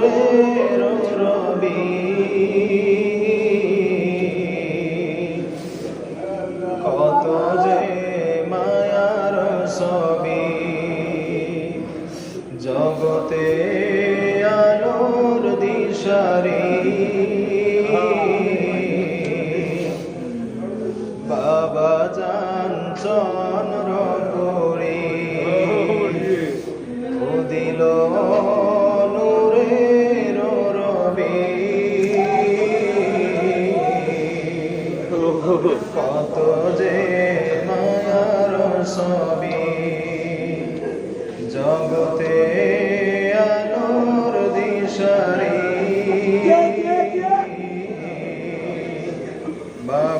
ভোরের কত যে মায়ার জগতে আলোর দিশারি। বাবা জান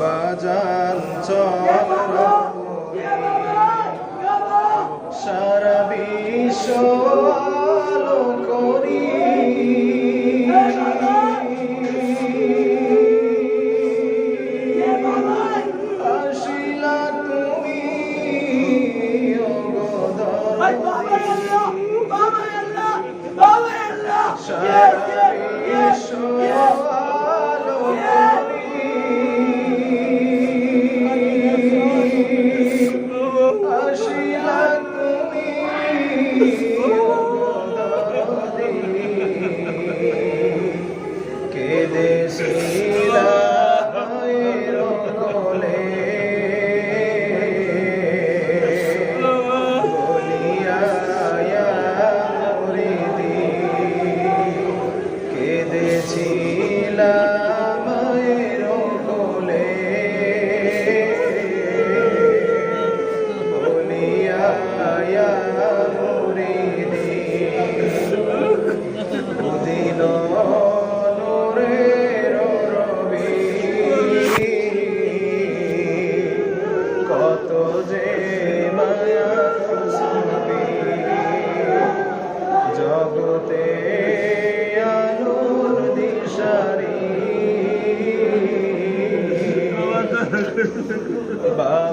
বাজান চল। সারা বিশ্ব করি। আসিলা তুমি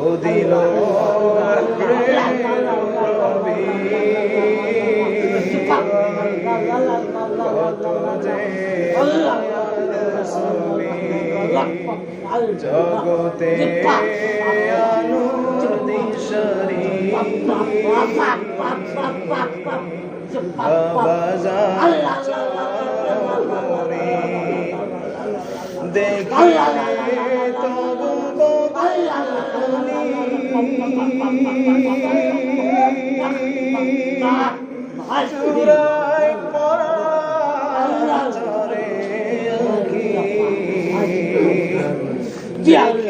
ও দিল জগতে আলো দিশরি বাবা দেখি Yeah.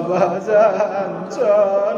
বাবা চল।